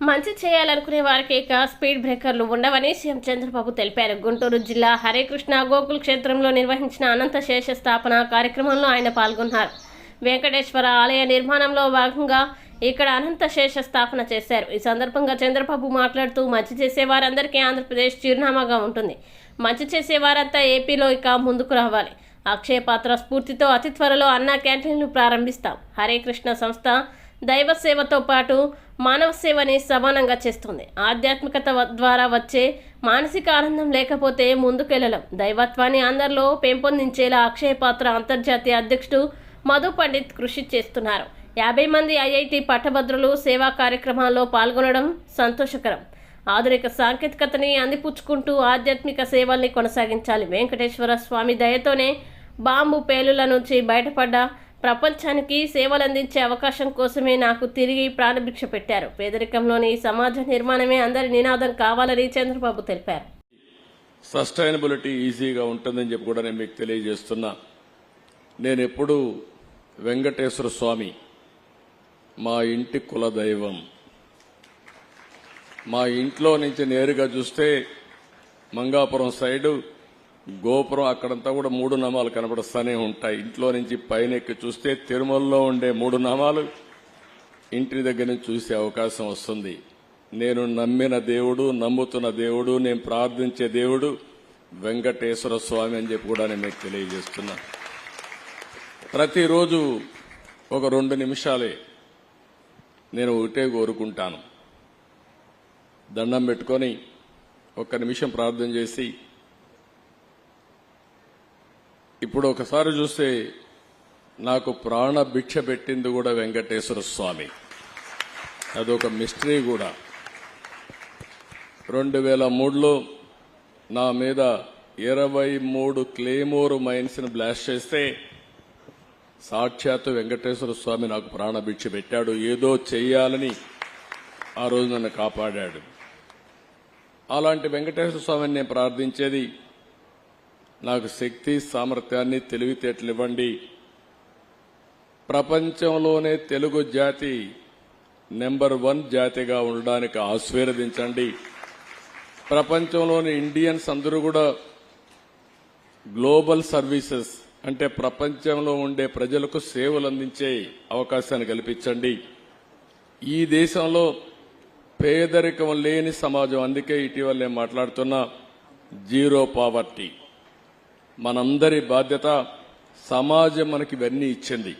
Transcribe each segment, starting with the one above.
మంచి చేయాలనుకునే వారికి ఇక స్పీడ్ బ్రేకర్లు ఉండవని సీఎం చంద్రబాబు తెలిపారు. గుంటూరు జిల్లా హరేకృష్ణ గోకుల్ క్షేత్రంలో నిర్వహించిన అనంత శేష స్థాపన కార్యక్రమంలో ఆయన పాల్గొన్నారు. వెంకటేశ్వర ఆలయ నిర్మాణంలో భాగంగా ఇక్కడ అనంత శేష స్థాపన చేశారు. ఈ సందర్భంగా చంద్రబాబు మాట్లాడుతూ మంచి చేసే వారందరికీ ఆంధ్రప్రదేశ్ చిరునామాగా ఉంటుంది. మంచి చేసే వారంతా ఏపీలో ఇక ముందుకు రావాలి. అక్షయ పాత్ర స్ఫూర్తితో అతి త్వరలో అన్నా క్యాంటీన్లు ప్రారంభిస్తాం. హరే కృష్ణ సంస్థ దైవ సేవతో పాటు మానవ సేవని సమానంగా చేస్తుంది. ఆధ్యాత్మికత ద్వారా వచ్చే మానసిక ఆనందం లేకపోతే ముందుకెళ్ళలేం దైవత్వాన్ని అందరిలో పెంపొందించేలా అక్షయ పాత్ర అంతర్జాతీయ అధ్యక్షుడు మధు పండిత్ కృషి చేస్తున్నారు. యాభై మంది ఐఐటి పట్టభద్రులు సేవా కార్యక్రమాల్లో పాల్గొనడం సంతోషకరం. ఆధునిక సాంకేతికతని అందిపుచ్చుకుంటూ ఆధ్యాత్మిక సేవల్ని కొనసాగించాలి. వెంకటేశ్వర స్వామి దయతోనే బాంబు పేలుల నుంచి బయటపడ్డ ప్రపంచానికి సేవలందించే అవకాశం కోసమే నాకు తిరిగి ప్రాణభిక్ష పెట్టారు. పేదరికంలోని సమాజ నిర్మాణమే అందరి నినాదం కావాలని చంద్రబాబు తెలిపారు. సస్టైనబిలిటీ ఈజీగా ఉంటుందని చెప్పి కూడా నేను మీకు తెలియజేస్తున్నా. నేను ఎప్పుడు వెంకటేశ్వర స్వామి మా ఇంటి కులదైవం మా ఇంట్లో నుంచి నేరుగా చూస్తే మంగాపురం సైడు గోపురం అక్కడంతా కూడా మూడు నామాలు కనబడుస్తూనే ఉంటాయి. ఇంట్లో నుంచి పైన ఎక్కి చూస్తే తిరుమలలో ఉండే మూడు నామాలు ఇంటి దగ్గర నుంచి చూసే అవకాశం వస్తుంది. నేను నమ్మిన దేవుడు నమ్ముతున్న దేవుడు నేను ప్రార్థించే దేవుడు వెంకటేశ్వర స్వామి అని చెప్పి కూడా నేను మీకు తెలియజేస్తున్నా. ప్రతిరోజు ఒక రెండు నిమిషాలే నేను ఒకటే కోరుకుంటాను. దండం పెట్టుకొని ఒక్క నిమిషం ప్రార్థన చేసి ఇప్పుడు ఒకసారి చూస్తే నాకు ప్రాణ భిక్ష పెట్టింది కూడా వెంకటేశ్వర స్వామి. అదొక మిస్టరీ కూడా. రెండు వేల మూడులో నా మీద ఇరవై మూడు క్లేమోర్ మైన్స్ని బ్లాస్ట్ చేస్తే సాక్షాత్తు వెంకటేశ్వర స్వామి నాకు ప్రాణభిక్ష పెట్టాడు. ఏదో చెయ్యాలని ఆ రోజు నన్ను కాపాడాడు. అలాంటి వెంకటేశ్వర స్వామిని నేను ప్రార్థించేది నాకు శక్తి సామర్థ్యాన్ని తెలివితేటలు ఇవ్వండి ప్రపంచంలోనే తెలుగు జాతి నెంబర్ వన్ జాతిగా ఉండడానికి ఆశీర్వదించండి. ప్రపంచంలోని ఇండియన్స్ అందరూ కూడా గ్లోబల్ సర్వీసెస్ అంటే ప్రపంచంలో ఉండే ప్రజలకు సేవలు అందించే అవకాశాన్ని కల్పించండి. ఈ దేశంలో పేదరికం లేని సమాజం. అందుకే ఇటీవల నేను మాట్లాడుతున్నా జీరో పావర్టీ. మనందరి బాధ్యత సమాజం మనకి ఇవన్నీ ఇచ్చింది.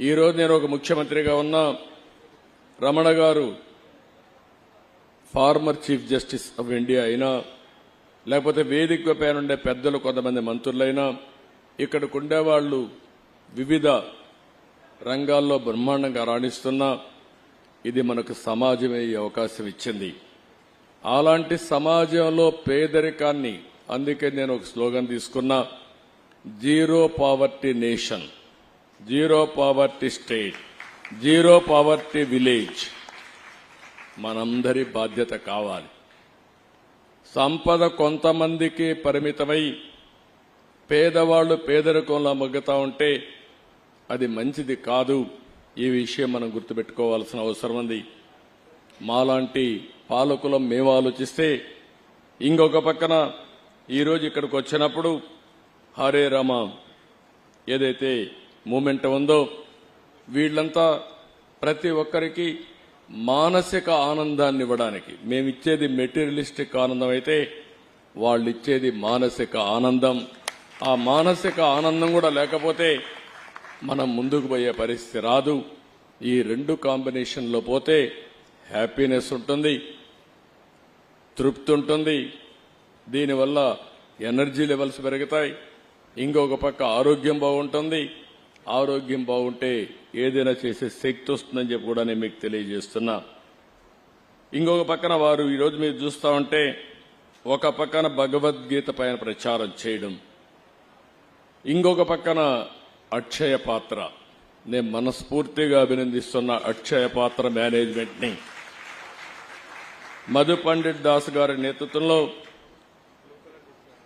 ఈరోజు నేను ఒక ముఖ్యమంత్రిగా ఉన్న రమణ గారు former chief justice of India అయినా లేకపోతే వేదిక పైన ఉండే పెద్దలు కొంతమంది మంత్రులైనా ఇక్కడికి ఉండేవాళ్ళు వివిధ రంగాల్లో బ్రహ్మాండంగా రాణిస్తున్నా ఇది మనకు సమాజమే అవకాశం ఇచ్చింది. అలాంటి సమాజంలో పేదరికాన్ని అందుకే నేను ఒక స్లోగన్ తీసుకున్నా zero poverty nation zero poverty state zero poverty village. మనందరి బాధ్యత కావాలి. సంపద కొంతమందికి పరిమితమై పేదవాళ్ళు పేదరికంలో మగ్గుతా ఉంటే అది మంచిది కాదు. ఈ విషయం మనం గుర్తుపెట్టుకోవాల్సిన అవసరం ఉంది. మాలాంటి పాలకులం మేము ఆలోచిస్తే ఇంకొక పక్కన ఈరోజు ఇక్కడికి వచ్చినప్పుడు హరే రామ ఏదైతే మూమెంట్ ఉందో వీళ్ళంతా ప్రతి ఒక్కరికి మానసిక ఆనందాన్ని ఇవ్వడానికి. మేము ఇచ్చేది మెటీరియలిస్టిక్ ఆనందం అయితే వాళ్ళు ఇచ్చేది మానసిక ఆనందం. ఆ మానసిక ఆనందం కూడా లేకపోతే మనం ముందుకు పోయే పరిస్థితి రాదు. ఈ రెండు కాంబినేషన్లో పోతే హ్యాపీనెస్ ఉంటుంది తృప్తి ఉంటుంది దీనివల్ల ఎనర్జీ లెవెల్స్ పెరుగుతాయి. ఇంకొక పక్క ఆరోగ్యం బాగుంటుంది. ఆరోగ్యం బాగుంటే ఏదైనా చేసే శక్తి వస్తుందని చెప్పి కూడా నేను మీకు తెలియజేస్తున్నా. ఇంకొక పక్కన వారు ఈరోజు మీరు చూస్తూ ఉంటే ఒక పక్కన భగవద్గీత పైన ప్రచారం చేయడం. ఇంకొక పక్కన అక్షయ పాత్ర. నేను మనస్ఫూర్తిగా అభినందిస్తున్న అక్షయ పాత్ర మేనేజ్మెంట్ని. మధు పండిట్ దాస్ గారి నేతృత్వంలో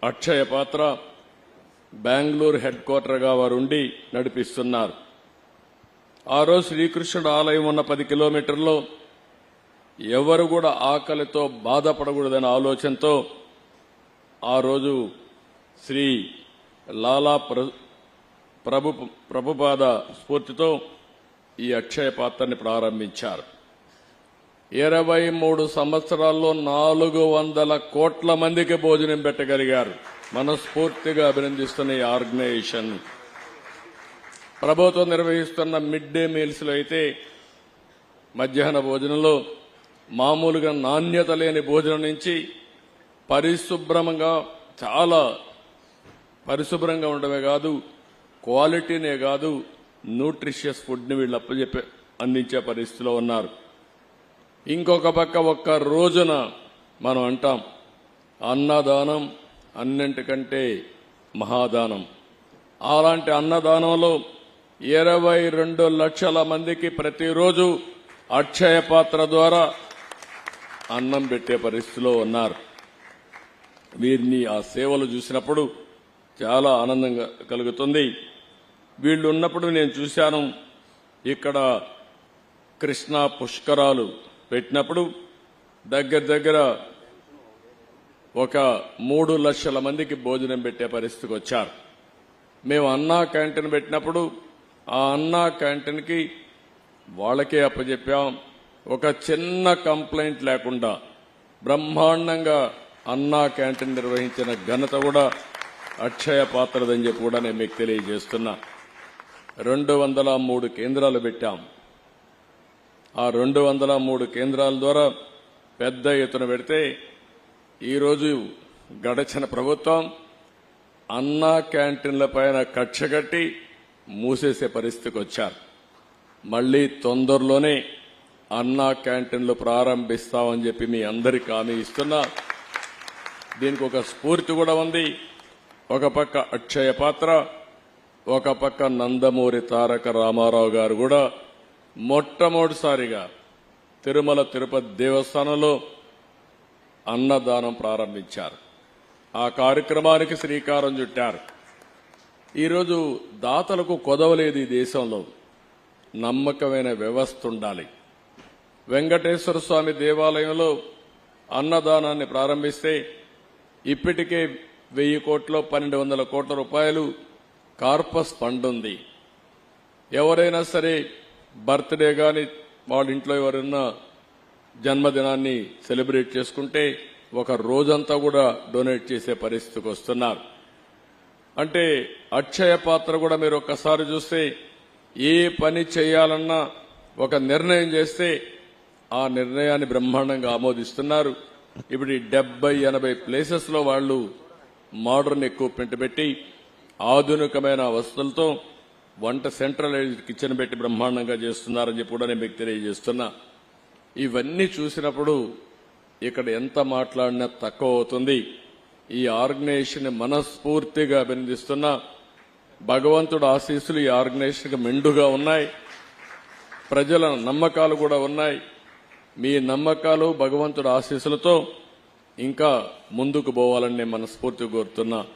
అక్షయ పాత్ర బెంగళూరు హెడ్ క్వార్టర్గా వారు ఉండి నడిపిస్తున్నారు. ఆ రోజు శ్రీకృష్ణుడు ఆలయం ఉన్న పది కిలోమీటర్లో ఎవరు కూడా ఆకలితో బాధపడకూడదనే ఆలోచనతో ఆ రోజు శ్రీ లాలా ప్ర- ప్రభు ప్రభుపాద స్ఫూర్తితో ఈ అక్షయ పాత్రని ప్రారంభించారు. ఇరవై మూడు సంవత్సరాల్లో నాలుగు వందల కోట్ల మందికి భోజనం పెట్టగలిగారు. మనస్ఫూర్తిగా అభినందిస్తున్న ఈ ఆర్గనైజేషన్. ప్రభుత్వం నిర్వహిస్తున్న మిడ్ డే మీల్స్లో అయితే మధ్యాహ్న భోజనంలో మామూలుగా నాణ్యత లేని భోజనం నుంచి పరిశుభ్రంగా చాలా పరిశుభ్రంగా ఉండడమే కాదు క్వాలిటీనే కాదు న్యూట్రిషియస్ ఫుడ్ని వీళ్ళు అప్పచెప్పే అందించే పరిస్థితిలో ఉన్నారు. ఇంకొక పక్క ఒక్క రోజున మనం అంటాం అన్నదానం అన్నింటికంటే మహాదానం. అలాంటి అన్నదానంలో ఇరవై రెండు లక్షల మందికి ప్రతిరోజు అక్షయ పాత్ర ద్వారా అన్నం పెట్టే పరిస్థితిలో ఉన్నారు. వీరిని ఆ సేవలు చూసినప్పుడు చాలా ఆనందంగా కలుగుతుంది. వీళ్ళు ఉన్నప్పుడు నేను చూశాను ఇక్కడ కృష్ణా పుష్కరాలు పెట్టినప్పుడు దగ్గర దగ్గర ఒక మూడు లక్షల మందికి భోజనం పెట్టే పరిస్థితికి వచ్చారు. మేము అన్నా క్యాంటీన్ పెట్టినప్పుడు ఆ అన్నా క్యాంటీన్కి వాళ్ళకే అప్పచెప్పాం. ఒక చిన్న కంప్లైంట్ లేకుండా బ్రహ్మాండంగా అన్నా క్యాంటీన్ నిర్వహించిన ఘనత కూడా అక్షయ పాత్రదని చెప్పి కూడా నేను మీకు తెలియజేస్తున్నా. రెండు వందల మూడు కేంద్రాలు పెట్టాం. ఆ రెండు వందల మూడు కేంద్రాల ద్వారా పెద్ద ఎత్తున పెడితే ఈరోజు గడచిన ప్రభుత్వం అన్నా క్యాంటీన్ల పైన కక్ష కట్టి మూసేసే పరిస్థితికి వచ్చారు. మళ్ళీ తొందరలోనే అన్నా క్యాంటీన్లు ప్రారంభిస్తామని చెప్పి మీ అందరికి హామీ ఇస్తున్నా. దీనికి ఒక స్ఫూర్తి కూడా ఉంది. ఒక పక్క అక్షయ పాత్ర ఒక పక్క నందమూరి తారక రామారావు గారు కూడా మొట్టమొదటిసారిగా తిరుమల తిరుపతి దేవస్థానంలో అన్నదానం ప్రారంభించారు. ఆ కార్యక్రమానికి శ్రీకారం చుట్టారు. ఈరోజు దాతలకు కొదవలేదు ఈ దేశంలో నమ్మకమైన వ్యవస్థ ఉండాలి. వెంకటేశ్వర స్వామి దేవాలయంలో అన్నదానాన్ని ప్రారంభిస్తే ఇప్పటికే వెయ్యి కోట్లు పన్నెండు వందల కోట్ల రూపాయలు కార్పస్ ఫండ్ ఉంది. ఎవరైనా సరే బర్త్డే కానీ వాళ్ళ ఇంట్లో ఎవరైనా జన్మదినాన్ని సెలబ్రేట్ చేసుకుంటే ఒక రోజంతా కూడా డొనేట్ చేసే పరిస్థితికి వస్తున్నారు. అంటే అక్షయ పాత్ర కూడా మీరు ఒక్కసారి చూస్తే ఏ పని చేయాలన్నా ఒక నిర్ణయం చేస్తే ఆ నిర్ణయాన్ని బ్రహ్మాండంగా ఆమోదిస్తున్నారు. ఇప్పుడు డెబ్బై ఎనభై ప్లేసెస్లో వాళ్ళు మోడర్న్ ఎక్విప్మెంట్ పెట్టి ఆధునికమైన వస్తువులతో వంట సెంట్రలైజ్డ్ కిచెన్ పెట్టి బ్రహ్మాండంగా చేస్తున్నారని చెప్పి కూడా నేను మీకు తెలియజేస్తున్నా. ఇవన్నీ చూసినప్పుడు ఇక్కడ ఎంత మాట్లాడినా తక్కువ అవుతుంది. ఈ ఆర్గనైజేషన్ మనస్ఫూర్తిగా అభినందిస్తున్నా. భగవంతుడు ఆశీస్సులు ఈ ఆర్గనైజేషన్కి మెండుగా ఉన్నాయి. ప్రజల నమ్మకాలు కూడా ఉన్నాయి. మీ నమ్మకాలు భగవంతుడు ఆశీస్సులతో ఇంకా ముందుకు పోవాలని నేను మనస్ఫూర్తిగా కోరుతున్నా.